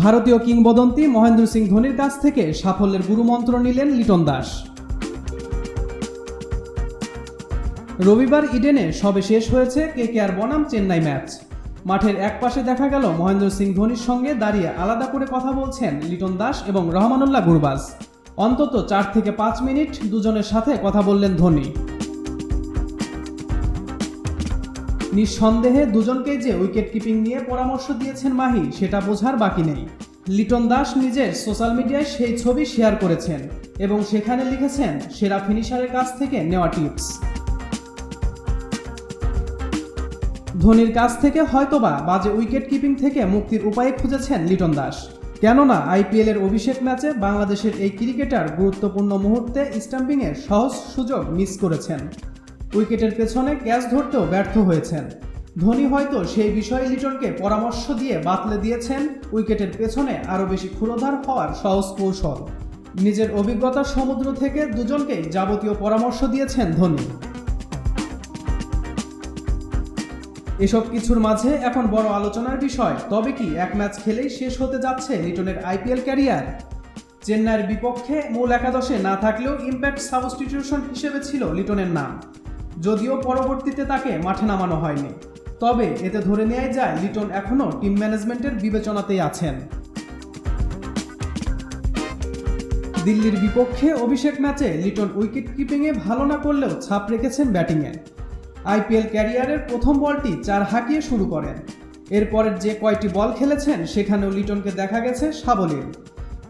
ভারতীয় কিংবদন্তি মহেন্দ্র সিং ধোনির কাছ থেকে সাফল্যের গুরুমন্ত্র নিলেন লিটন দাস। রবিবার ইডেনে সবে শেষ হয়েছে কেকেআর বনাম চেন্নাই ম্যাচ। মাঠের একপাশে দেখা গেল মহেন্দ্র সিং ধোনির সঙ্গে দাঁড়িয়ে আলাদা করে কথা বলছেন লিটন দাস এবং রহমানুল্লাহ গুরবাজ। অন্তত চার থেকে পাঁচ মিনিট দুজনের সাথে কথা বললেন ধোনি। নিঃসন্দেহে দুজনকেই যে উইকেট কিপিং নিয়ে পরামর্শ দিয়েছেন মাহি, সেটা বোঝার বাকি নেই। লিটন দাস নিজের সোশ্যাল মিডিয়ায় সেই ছবি শেয়ার করেছেন এবং সেখানে লিখেছেন, সেরা ফিনিশারের কাছ থেকে নেওয়া টিপস। ধোনির কাছ থেকে হয়তোবা বাজে উইকেট কিপিং থেকে মুক্তির উপায় খুঁজেছেন লিটন দাস। কেননা আইপিএল এর অভিষেক ম্যাচে বাংলাদেশের এই ক্রিকেটার গুরুত্বপূর্ণ মুহূর্তে স্টাম্পিংয়ের সহজ সুযোগ মিস করেছেন। উইকেটের পেছনে ক্যাচ ধরতেও ব্যর্থ হয়েছেন। ধোনি হয়তো সেই বিষয়ে লিটনকে পরামর্শ দিয়ে বাতলে দিয়েছেন, উইকেটের পেছনে আরও বেশি ক্ষুরোধার হওয়ার সহজ কৌশল। নিজের অভিজ্ঞতার সমুদ্র থেকে দুজনকেই যাবতীয় পরামর্শ দিয়েছেন ধোনি। এসব কিছুর মাঝে এখন বড় আলোচনার বিষয়, তবে কি এক ম্যাচ খেলেই শেষ হতে যাচ্ছে লিটনের আইপিএল ক্যারিয়ার? চেন্নাইয়ের বিপক্ষে মূল একাদশে না থাকলেও ইম্প্যাক্ট সাবস্টিটিউশন হিসেবে ছিল লিটনের নাম। যদিও পরবর্তীতে তাকে মাঠে নামানো হয়নি। তবে এতে ধরে নেওয়াই যায় লিটন এখনও টিম ম্যানেজমেন্টের বিবেচনাতেই আছেন। দিল্লির বিপক্ষে অভিষেক ম্যাচে লিটন উইকেট কিপিংয়ে ভালো না করলেও ছাপ রেখেছেন ব্যাটিংয়ে। আইপিএল ক্যারিয়ারের প্রথম বলটি চার হাঁকিয়ে শুরু করেন। এরপরের যে কয়টি বল খেলেছেন সেখানেও লিটনকে দেখা গেছে সাবলীল।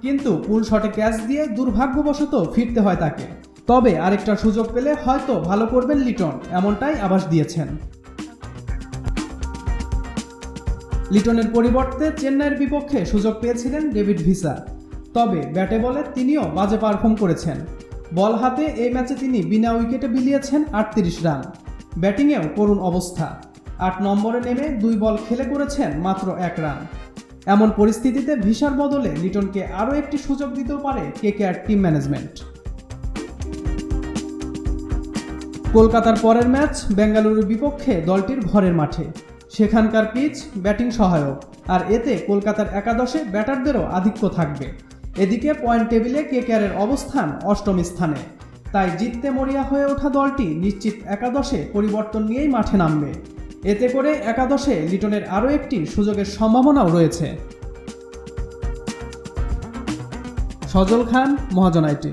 কিন্তু পুল শটে ক্যাচ দিয়ে দুর্ভাগ্যবশত ফিরতে হয় তাকে। তবে আরেকটা সুযোগ পেলে হয়তো ভালো করবেন লিটন, এমনটাই আভাস দিয়েছেন। লিটনের পরিবর্তে চেন্নাইয়ের বিপক্ষে সুযোগ পেয়েছিলেন ডেভিড ভিসা। তবে ব্যাটে বলে তিনিও বাজে পারফর্ম করেছেন। বল হাতে এই ম্যাচে তিনি বিনা উইকেটে বিলিয়েছেন আটত্রিশ রান। ব্যাটিংয়েও করুণ অবস্থা। আট নম্বরে নেমে দুই বল খেলে করেছেন মাত্র এক রান। এমন পরিস্থিতিতে ভিসার বদলে লিটনকে আরও একটি সুযোগ দিতেও পারে কেকেআর টিম ম্যানেজমেন্ট। কলকাতার পরের ম্যাচ বেঙ্গালুরুর বিপক্ষে দলটির ঘরের মাঠে। সেখানকার পিচ, ব্যাটিং সহায়ক। আর এতে কলকাতার একাদশে ব্যাটারদেরও আধিক্য থাকবে। এদিকে পয়েন্ট টেবিলে কেকেআরের অবস্থান অষ্টম স্থানে। তাই জিততে মরিয়া হয়ে ওঠা দলটি নিশ্চিত একাদশে পরিবর্তন নিয়েই মাঠে নামবে। এতে করে একাদশে লিটনের আরও একটি সুযোগের সম্ভাবনাও রয়েছে। সজল খান, মহাজন আইটি।